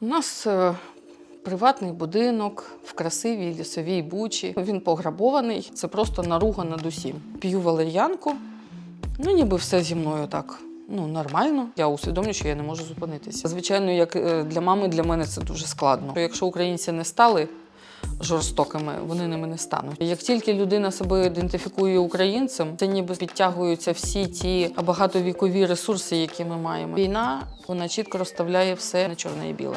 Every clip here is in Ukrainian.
У нас е, приватний будинок в красивій лісовій бучі. Він пограбований. Це просто наруга над усім. П'ю валер'янку. Ну, ніби все зі мною так. Ну, нормально. Я усвідомлюю, що я не можу зупинитися. Звичайно, як е, для мами, для мене це дуже складно. Якщо українці не стали жорстокими, вони ними не стануть. Як тільки людина себе ідентифікує українцем, це ніби підтягуються всі ті багатовікові ресурси, які ми маємо. Війна вона чітко розставляє все на чорне і біле.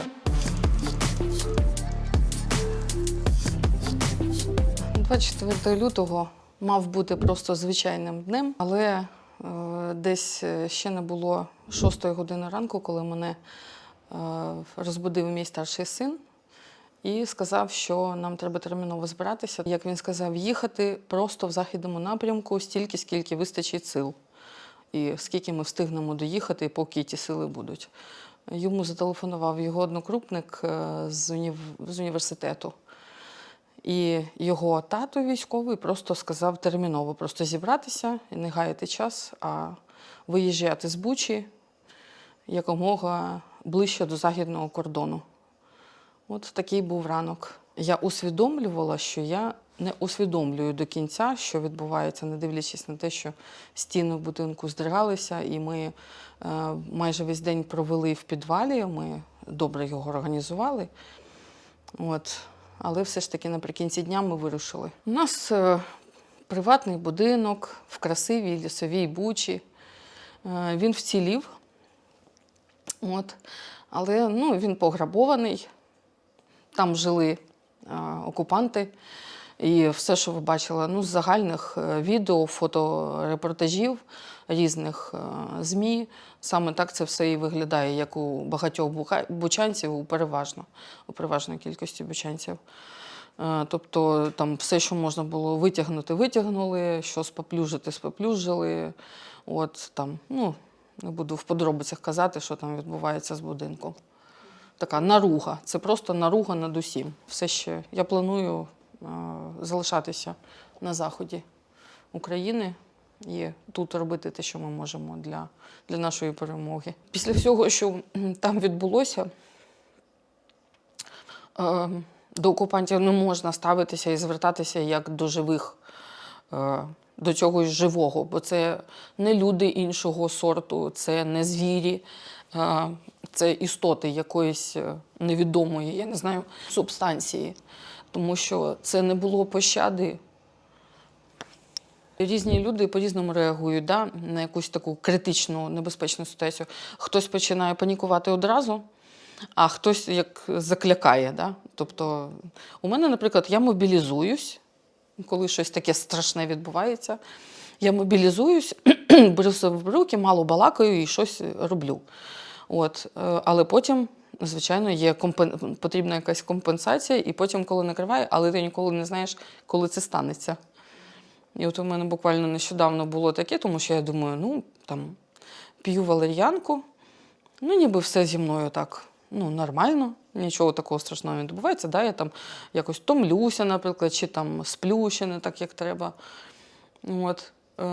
24 лютого мав бути просто звичайним днем, але е, десь е, ще не було 6 години ранку, коли мене е, розбудив мій старший син і сказав, що нам треба терміново збиратися. Як він сказав, їхати просто в західному напрямку стільки, скільки вистачить сил, і скільки ми встигнемо доїхати, поки ті сили будуть. Йому зателефонував його однокрупник е, з, унів... з університету. І його тато військовий просто сказав терміново просто зібратися і не гаяти час, а виїжджати з Бучі якомога ближче до західного кордону. От такий був ранок. Я усвідомлювала, що я не усвідомлюю до кінця, що відбувається, не дивлячись на те, що стіни в будинку здригалися, і ми е, майже весь день провели в підвалі. Ми добре його організували. От. Але все ж таки наприкінці дня ми вирушили. У нас е, приватний будинок в красивій лісовій бучі. Е, він вцілів. От. Але ну, він пограбований. Там жили е, окупанти. І все, що ви бачили, ну, з загальних е, відео, фоторепортажів різних е, ЗМІ, саме так це все і виглядає, як у багатьох бучанців, у переважно, у переважної кількості бучанців. Тобто там все, що можна було витягнути, витягнули, що споплюжити, споплюжили. От там, ну, не буду в подробицях казати, що там відбувається з будинком. Така наруга. Це просто наруга над усім. Все ще я планую е, залишатися на заході України і тут робити те, що ми можемо для, для нашої перемоги. Після всього, що там відбулося, е, до окупантів не можна ставитися і звертатися як до живих, е, до чогось живого, бо це не люди іншого сорту, це не звірі, це істоти якоїсь е, невідомої, я не знаю, субстанції. Тому що це не було пощади. Різні люди по-різному реагують да, на якусь таку критичну, небезпечну ситуацію. Хтось починає панікувати одразу, а хтось як заклякає. Да? Тобто, у мене, наприклад, я мобілізуюсь, коли щось таке страшне відбувається. Я мобілізуюсь, беру себе в руки, мало балакаю і щось роблю. От. е, Але потім, звичайно, є компен... потрібна якась компенсація, і потім, коли накриває, але ти ніколи не знаєш, коли це станеться. І от у мене буквально нещодавно було таке, тому що я думаю, ну там п'ю валер'янку, ну ніби все зі мною так ну, нормально, нічого такого страшного не відбувається. Да? Я там якось томлюся, наприклад, чи там сплю ще не так, як треба. От. Е,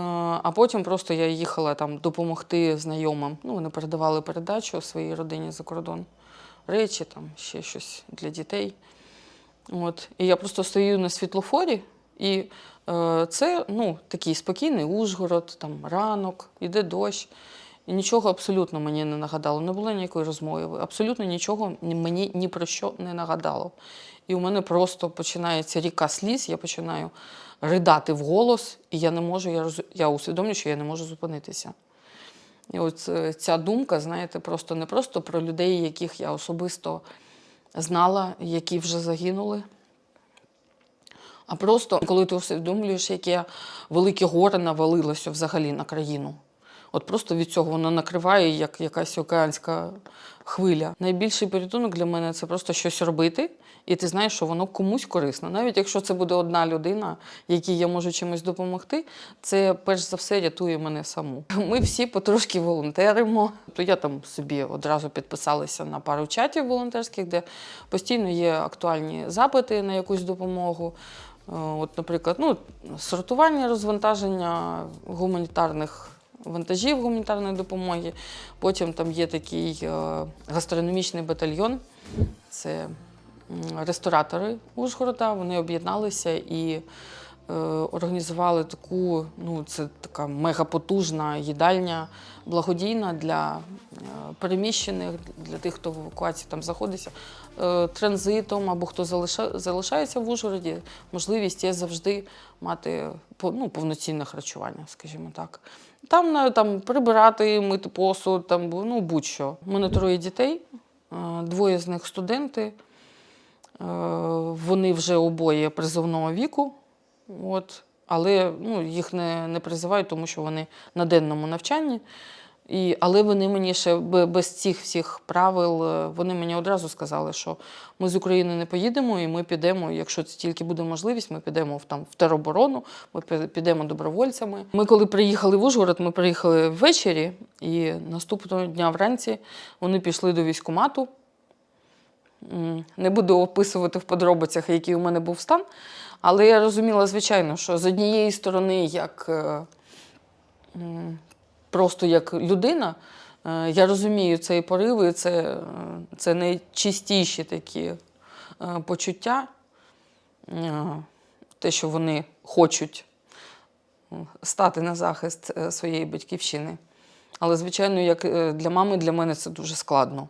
А потім просто я їхала там допомогти знайомим. Ну, вони передавали передачу своїй родині за кордон. Речі, там ще щось для дітей. От. І я просто стою на світлофорі, і е, це ну, такий спокійний Ужгород, там ранок, іде дощ. І нічого абсолютно мені не нагадало. Не було ніякої розмови. Абсолютно нічого мені ні про що не нагадало. І у мене просто починається ріка сліз, я починаю ридати вголос, і я не можу, я, роз... я усвідомлюю, що я не можу зупинитися. І от е, ця думка, знаєте, просто не просто про людей, яких я особисто знала, які вже загинули. А просто коли ти усвідомлюєш, яке велике горе навалилося взагалі на країну. От просто від цього воно накриває як якась океанська хвиля. Найбільший порятунок для мене це просто щось робити, і ти знаєш, що воно комусь корисно. Навіть якщо це буде одна людина, якій я можу чимось допомогти, це перш за все рятує мене саму. Ми всі потрошки волонтеримо. То я там собі одразу підписалася на пару чатів волонтерських, де постійно є актуальні запити на якусь допомогу. Е, От, наприклад, ну, сортування, розвантаження гуманітарних вантажів гуманітарної допомоги. Потім там є такий е, гастрономічний батальйон, Це ресторатори Ужгорода. Вони об'єдналися і організували таку, ну, це така мегапотужна їдальня благодійна для е, переміщених, для тих, хто в евакуації там знаходиться е, транзитом або хто залишається в Ужгороді. Можливість є завжди мати ну, повноцінне харчування, скажімо так. Там, там прибирати, мити посуд, там, ну, будь-що. У мене троє дітей, е, двоє з них студенти. Е, Вони вже обоє призовного віку. От. Але ну, їх не, не призивають, тому що вони на денному навчанні. І, але вони мені ще без цих всіх правил, е, вони мені одразу сказали, що ми з України не поїдемо, і ми підемо, якщо це тільки буде можливість, ми підемо в, там, в тероборону, ми підемо добровольцями. Ми коли приїхали в Ужгород, ми приїхали ввечері, і наступного дня вранці вони пішли до військкомату. Не буду описувати в подробицях, який у мене був стан, але я розуміла, звичайно, що з однієї сторони, як е, просто як людина, е, я розумію цей порив, і це, е, це найчистіші такі почуття, те, що вони хочуть стати на захист своєї батьківщини. Але, звичайно, як для мами, для мене це дуже складно.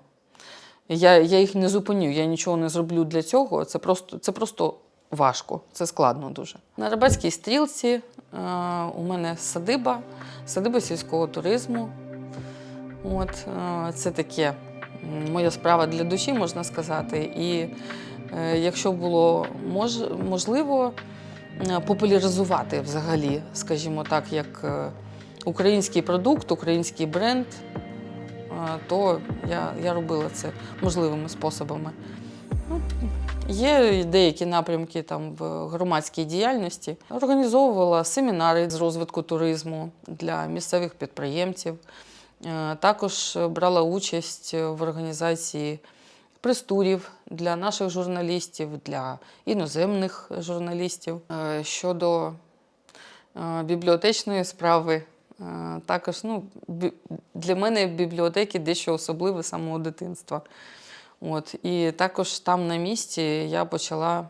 Я, я їх не зупиню, я нічого не зроблю для цього. Це просто, це просто важко, це складно дуже. На Рибацькій стрілці е, у мене садиба, садиба сільського туризму. От, е, це таке моя справа для душі, можна сказати. І е, якщо було мож, можливо популяризувати взагалі, скажімо так, як український продукт, український бренд, то я, я робила це можливими способами. Є деякі напрямки там в громадській діяльності. Організовувала семінари з розвитку туризму для місцевих підприємців. Е, Також брала участь в організації прес-турів для наших журналістів, для іноземних журналістів. Е, Щодо е, бібліотечної справи, також ну, для мене бібліотеки дещо особливе самого дитинства. От, і також там на місці я почала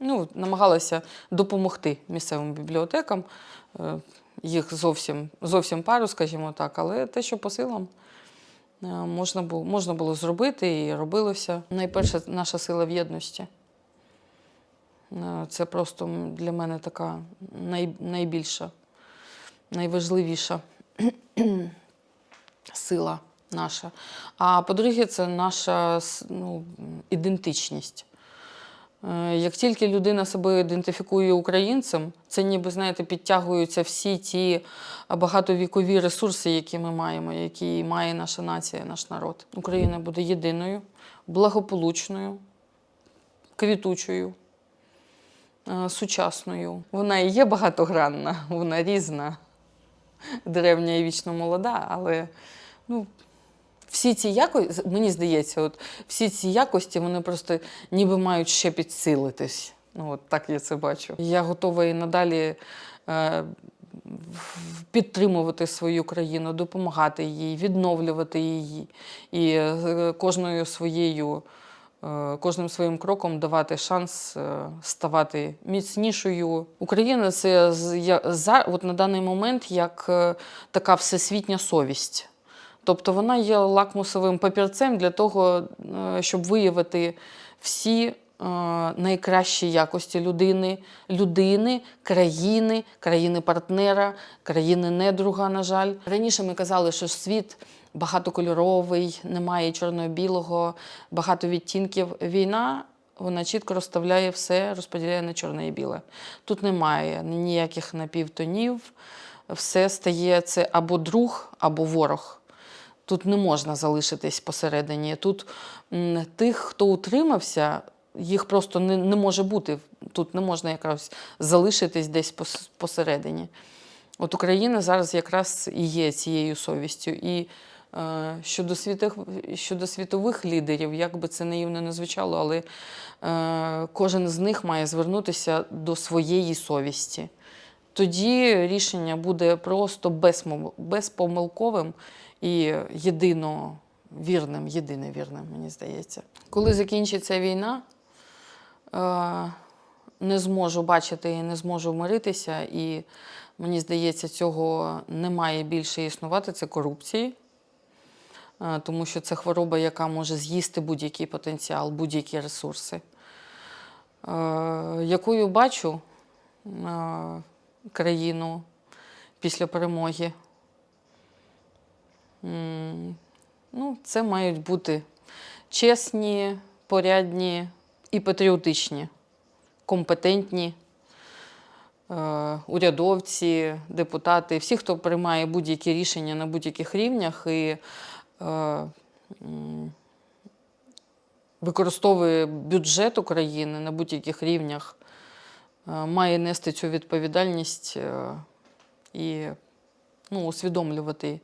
ну, намагалася допомогти місцевим бібліотекам. Е, Їх зовсім, зовсім пару, скажімо так, але те, що по силам е, можна було, можна було зробити і робилося. Найперше, наша сила в єдності. Е, Це просто для мене така най, найбільша, найважливіша сила наша. А по-друге, це наша ну, ідентичність. Е, Як тільки людина себе ідентифікує українцем, це ніби, знаєте, підтягуються всі ті багатовікові ресурси, які ми маємо, які має наша нація, наш народ. Україна буде єдиною, благополучною, квітучою, е, сучасною. Вона і є багатогранна, вона різна, древня і вічно молода, але ну, всі ці якості, мені здається, от всі ці якості вони просто ніби мають ще підсилитись. Ну, от так я це бачу. Я готова і надалі е, підтримувати свою країну, допомагати їй, відновлювати її і е, кожною своєю. е, Кожним своїм кроком давати шанс е, ставати міцнішою. Україна це я- за от на даний момент як така всесвітня совість. Тобто вона є лакмусовим папірцем для того, е, щоб виявити всі е, найкращі якості людини, людини, країни, країни-партнера, країни-недруга, на жаль. Раніше ми казали, що світ багатокольоровий, немає чорно-білого, багато відтінків. Війна. Вона чітко розставляє все, розподіляє на чорне і біле. Тут немає ніяких напівтонів, все стає це або друг, або ворог. Тут не можна залишитись посередині. Тут тих, хто утримався, їх просто не, не може бути. Тут не можна якраз залишитись десь посередині. От Україна зараз якраз і є цією совістю. І е, щодо, світих, щодо світових лідерів, як би це наївно не звучало, але е, кожен з них має звернутися до своєї совісті. Тоді рішення буде просто безпомилковим і єдино вірним, єдине вірним, мені здається. Коли закінчиться війна, е, не зможу бачити і не зможу миритися, і мені здається, цього не має більше існувати це корупції. Е, Тому що це хвороба, яка може з'їсти будь-який потенціал, будь-які ресурси. Е, Якою бачу країну після перемоги? Ну, це мають бути чесні, порядні і патріотичні, компетентні е, урядовці, депутати, всі, хто приймає будь-які рішення на будь-яких рівнях і е, використовує бюджет України на будь-яких рівнях, е, має нести цю відповідальність і ну, усвідомлювати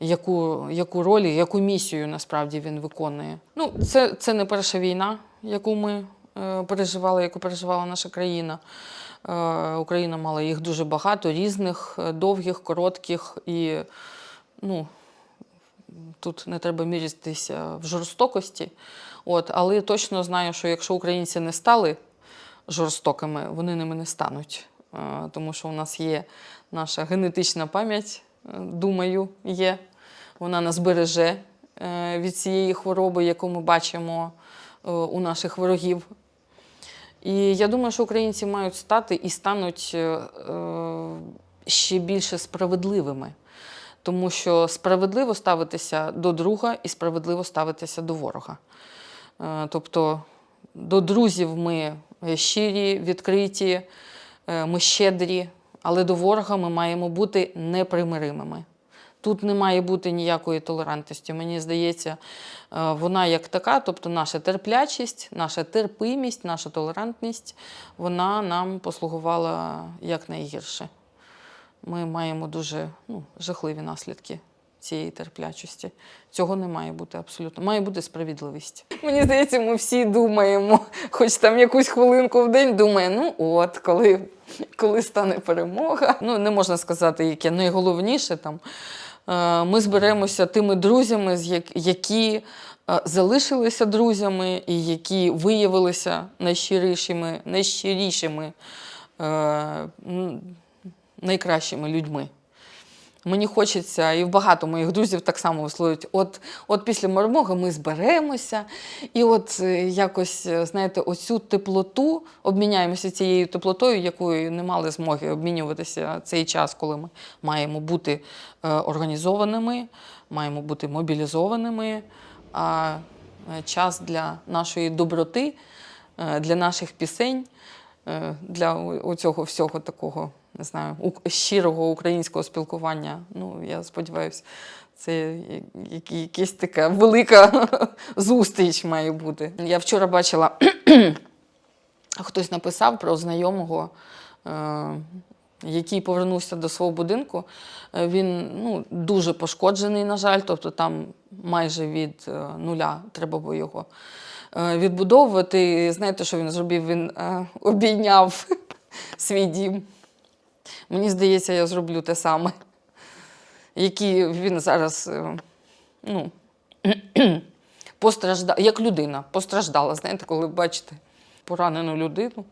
яку, яку роль, яку місію насправді він виконує. Ну, це, це не перша війна, яку ми е, переживали, яку переживала наша країна. Е, Україна мала їх дуже багато, різних, е, довгих, коротких і ну, тут не треба мірятися в жорстокості. От, але точно знаю, що якщо українці не стали жорстокими, вони ними не стануть. Е, Тому що у нас є наша генетична пам'ять, думаю, є. Вона нас береже е, від цієї хвороби, яку ми бачимо е, у наших ворогів. І я думаю, що українці мають стати і стануть е, ще більше справедливими. Тому що справедливо ставитися до друга і справедливо ставитися до ворога. Тобто до друзів ми щирі, відкриті, ми щедрі, але до ворога ми маємо бути непримиримими. Тут не має бути ніякої толерантності. Мені здається, е, вона як така, тобто наша терплячість, наша терпимість, наша толерантність, вона нам послугувала як найгірше. Ми маємо дуже ну, жахливі наслідки цієї терплячості. Цього не має бути абсолютно. Має бути справедливість. Мені здається, ми всі думаємо, хоч там якусь хвилинку в день думає, ну от, коли, коли стане перемога. Ну, не можна сказати, яке найголовніше там. Е, Ми зберемося тими друзями, які е, залишилися друзями і які виявилися найщирішими, найщирішими, е, найкращими людьми. Мені хочеться, і багато моїх друзів так само висловлюють, от, от після перемоги ми зберемося, і от е, якось, е, знаєте, оцю теплоту обміняємося цією теплотою, якою не мали змоги обмінюватися цей час, коли ми маємо бути е, організованими, маємо бути мобілізованими. А час для нашої доброти, для наших пісень, для о- оцього всього такого, не знаю, щирого українського спілкування. Ну, я сподіваюся, це якась така велика зустріч має бути. Я вчора бачила, хтось написав про знайомого. е, Який повернувся до свого будинку, Е, він ну, дуже пошкоджений, на жаль, тобто там майже від е, нуля треба було його відбудовувати. Знаєте, що він зробив? Він обійняв свій дім. Мені здається, я зроблю те саме, який він зараз е, ну, постраждав, як людина постраждала. Знаєте, коли бачите поранену людину.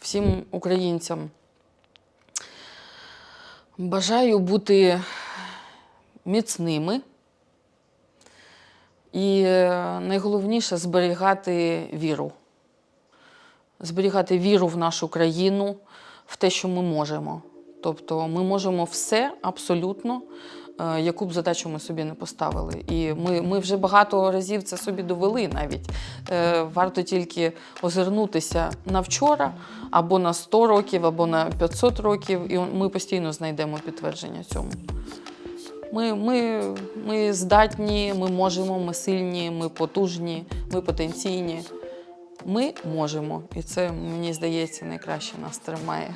Всім українцям бажаю бути міцними і е, найголовніше зберігати віру. Зберігати віру в нашу країну, в те, що ми можемо. Тобто ми можемо все абсолютно, е, яку б задачу ми собі не поставили. І ми, ми вже багато разів це собі довели навіть. Е, Варто тільки озирнутися на вчора, або на 100 років, або на 500 років, і ми постійно знайдемо підтвердження цьому. Ми, ми, ми здатні, ми можемо, ми сильні, ми потужні, ми потенційні. Ми можемо, і це, мені здається, найкраще нас тримає.